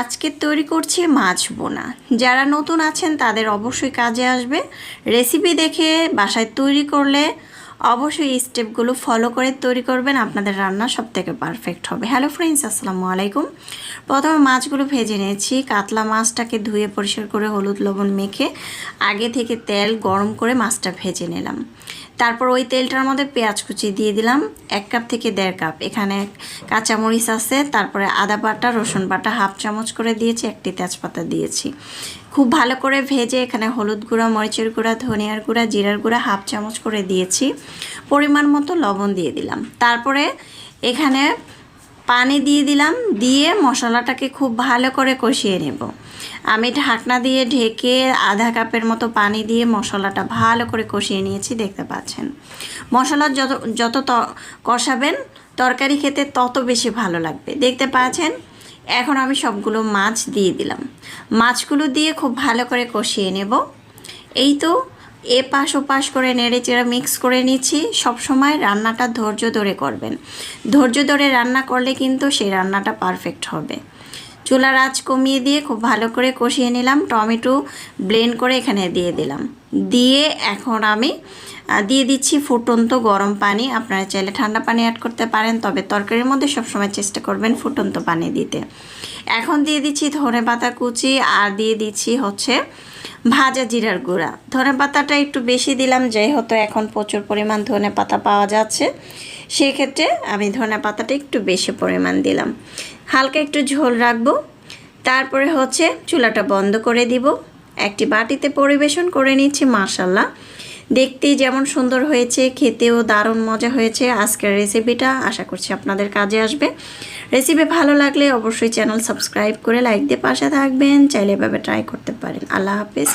আজকে তৈরি করছি মাছ বোনা। যারা নতুন আছেন তাদের অবশ্যই কাজে আসবে। রেসিপি দেখে বাসায় তৈরি করলে অবশ্যই এই স্টেপগুলো ফলো করে তৈরি করবেন, আপনাদের রান্না সব থেকে পারফেক্ট হবে। হ্যালো ফ্রেন্ডস আসসালামু আলাইকুম। প্রথমে মাছগুলো ভেজে নিয়েছি। কাতলা মাছটাকে ধুয়ে পরিষ্কার করে হলুদ লবণ মেখে আগে থেকে তেল গরম করে মাছটা ভেজে নিলাম। তারপর ওই তেলটার মধ্যে পেঁয়াজ কুচি দিয়ে দিলাম, এক কাপ থেকে দেড় কাপ। এখানে কাঁচামরিচ আছে, তারপরে আদা বাটা, রসুন বাটা হাফ চামচ করে দিয়েছি, একটি তেজপাতা দিয়েছি। খুব ভালো করে ভেজে এখানে হলুদ গুঁড়া, মরিচের গুঁড়া, ধনিয়ার গুঁড়া, জিরার গুঁড়া হাফ চামচ করে দিয়েছি। পরিমাণ মতো লবণ দিয়ে দিলাম। তারপরে এখানে পানি দিয়ে দিলাম, দিয়ে মশলাটাকে খুব ভালো করে কষিয়ে নেব। আমি ঢাকনা দিয়ে ঢেকে আধা কাপের মতো পানি দিয়ে মশলাটা ভালো করে কষিয়ে নিয়েছি, দেখতে পাচ্ছেন। মশলা যত যত কষাবেন, তরকারি খেতে তত বেশি ভালো লাগবে। দেখতে পাচ্ছেন? এখন আমি সবগুলো মাছ দিয়ে দিলাম। মাছগুলো দিয়ে খুব ভালো করে কষিয়ে নেব। এই তো এ পাশ ও পাশ করে নেড়ে চেড়ে মিক্স করে নিচ্ছি। সব সময় রান্নাটা ধৈর্য ধরে করবেন। ধৈর্য ধরে রান্না করলে কিন্তু সেই রান্নাটা পারফেক্ট হবে। চুলার আঁচ কমিয়ে দিয়ে খুব ভালো করে কষিয়ে নিলাম। টমেটো ব্লেন্ড করে এখানে দিয়ে দিলাম। দিয়ে এখন আমি দিয়ে দিচ্ছি ফুটন্ত গরম পানি। আপনারা চাইলে ঠান্ডা পানি অ্যাড করতে পারেন, তবে তরকারির মধ্যে সবসময় চেষ্টা করবেন ফুটন্ত পানি দিতে। এখন দিয়ে দিচ্ছি ধনে পাতা কুচি আর দিয়ে দিচ্ছি হচ্ছে ভাজা জিরার গুঁড়া। ধনে পাতাটা একটু বেশি দিলাম, যেহেতু এখন প্রচুর পরিমাণ ধনে পাতা পাওয়া যাচ্ছে, সেক্ষেত্রে আমি ধনে পাতাটা একটু বেশি পরিমাণ দিলাম। হালকা একটু ঝোল রাখব। তারপরে হচ্ছে চুলাটা বন্ধ করে দিব। একটি বাটিতে পরিবেশন করে নিচ্ছি মাশাল্লাহ দেখতেই যেমন সুন্দর হয়েছে, খেতেও দারুণ মজা হয়েছে। আজকের রেসিপিটা আশা করছি আপনাদের কাজে আসবে। রেসিপি ভালো লাগলে অবশ্যই চ্যানেল সাবস্ক্রাইব করে লাইক দিয়ে পাশে থাকবেন। চাইলে এভাবে ট্রাই করতে পারেন। আল্লাহ হাফেজ